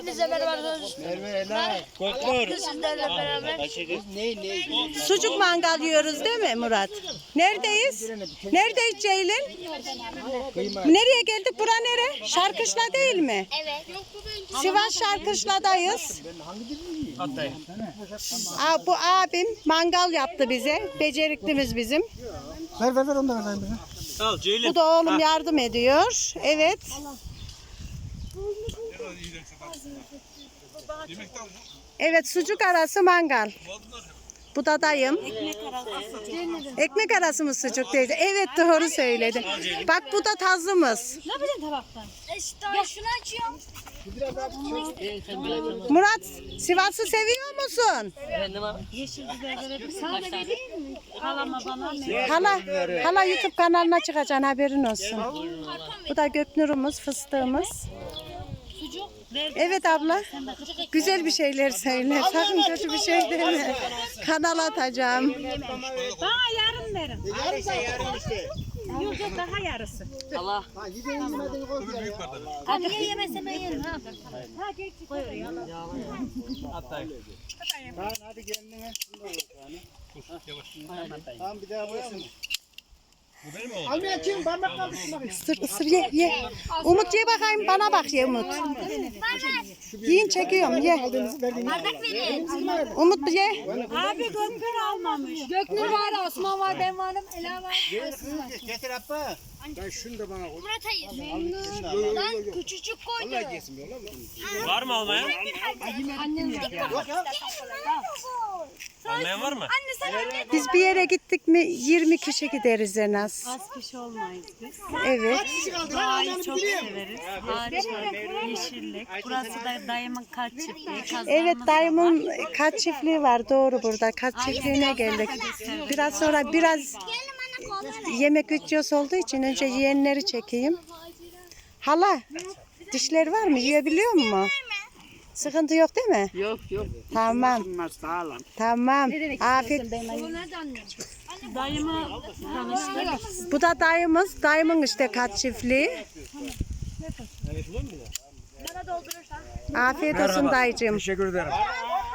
Hepinize merhaba arkadaşlar. Bugün sizlerle beraber Sucuk mangal yiyoruz değil mi Murat? Neredeyiz? Neredeyiz Ceylin? Nereye geldik? Bura nere? Şarkışla değil mi? Evet. Sivas Şarkışla'dayız. Aa, bu abim mangal yaptı bize. Beceriklimiz bizim. Ver ver ver onu da ver. Al Ceylin. Bu da oğlum yardım ediyor. Evet. Evet sucuk arası mangal. Bu da dayım. Ekmek arası mı sucuk teyze? Evet doğru söyledi. Bak bu da tazımız. İşte şunu açıyorum. Murat Sivas'ı seviyor musun? Hala, hala YouTube kanalına çıkacaksın haberin olsun. Bu da Göknur'umuz, fıstığımız. Evet abla. Güzel bir şeyler söyle. Sakın kötü bir şey deme. Kanal atacağım. Bana yarım verin. Yok yok daha yarısı. Ha ya. Abi niye yemezsem ben yerim ha. Lan hadi kendine. Tamam bir daha mı? Almaya kim? Parmak kaldı şuna. Isır ısır ye ye. Umut ye bakayım bana bak ye Umut. Yiyin çekiyorum ye. Bardak verin. Umut ye. Abi gökber almamış. Göknur var, Osman var, ben varım, Ela var. Getir abba. Ben şunu da bana koy. Murat hayır. Lan küçücük koydu. Var mı almaya? Annem Yok ya. Almayan var mı? Anne sen anne. Biz bir yere gittik mi 20 kişi gideriz en az. Az kişi olmayız biz. Evet. Doğayı çok severiz. Harika, yeşillik. Burası da dayımın kaç çiftliği. Evet dayımın kaç çiftliği var doğru burada. Kaç çiftliğine geldik. Biraz sonra biraz yemek videosu olduğu için önce yiyenleri çekeyim. Hala dişler var mı? Yiyebiliyor mu? Sıkıntı yok değil mi? Yok yok. Tamam. Sağlam. Tamam. Afiyet. Tanıştık. Bu da dayımız. Dayımın işte kaç çiftliği. Afiyet olsun dayıcığım. Teşekkür ederim.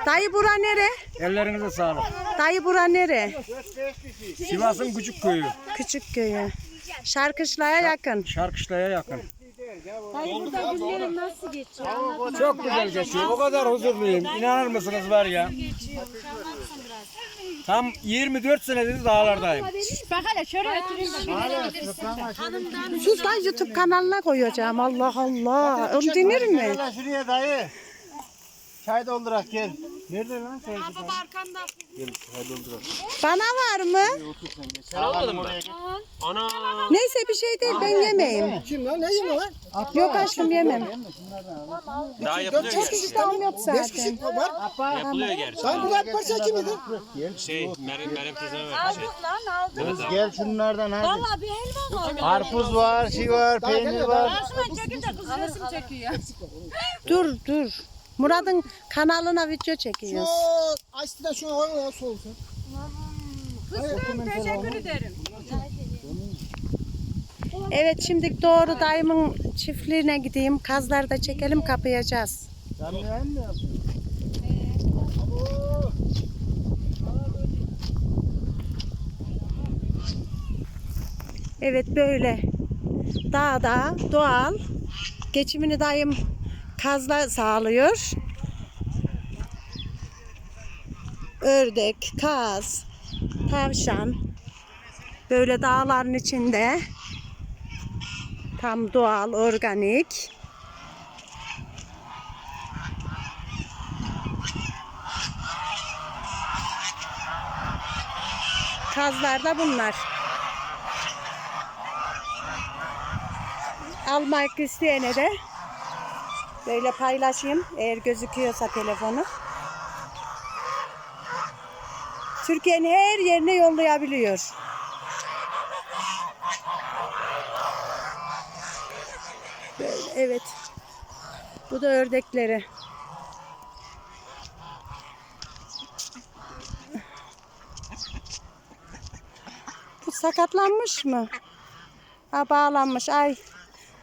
Dayı bura nere? Ellerinize sağlık. Dayı bura nere? Sivas'ın küçük köyü. Küçük köyü. Şarkışlaya yakın. Şarkışla'ya yakın. Dayı burada günlerin nasıl geçiyor? Çok güzel geçiyor. O kadar huzurluyum. İnanır mısınız var ya. Tam 24 senedir dağlardayım. Bak hele şöyle oturayım. Sus da YouTube kanalına koyacağım. Allah Allah. Onu denir mi? Şuraya dayı. Çay doldurak gel. Nerede lan çay? Bana var mı? Almadım ben. Ana. Neyse bir şey değil ben yemeyeyim. Kim lan? Ne yeme lan? Yok aşkım yemem. Daha yapılıyor Çok gerçi. iştahım yok zaten. var. Yapılıyor gerçi. Sen bu kadar parça kim yedin? Şey, Meryem, Meryem teyzeme ver. Şey. Evet abi. Gel şunlardan hadi. Valla bir helva var. Karpuz var, şey var, peynir var. Osman çekin de kız resim çekiyor. Dur dur. Murat'ın kanalına video çekiyoruz. O Açtı da şuna koy ya soğusun. Teşekkür ederim. Evet şimdi doğru dayımın çiftliğine gideyim. Kazları da çekelim kapayacağız. Mi yapıyorsun? Evet böyle dağda doğal geçimini dayım kazla sağlıyor. Ördek, kaz, tavşan böyle dağların içinde tam doğal, organik. Kazlar da bunlar. almak isteyene de böyle paylaşayım eğer gözüküyorsa telefonu. Türkiye'nin her yerine yollayabiliyor. Böyle, evet. Bu da ördekleri. Bu sakatlanmış mı? Ha bağlanmış. Ay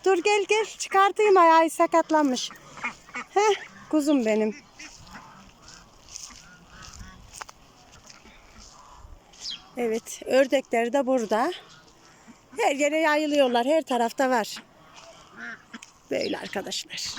Dur gel gel çıkartayım ay, ay sakatlanmış. Heh. kuzum benim. Evet, ördekleri de burada. Her yere yayılıyorlar, her tarafta var. Böyle arkadaşlar.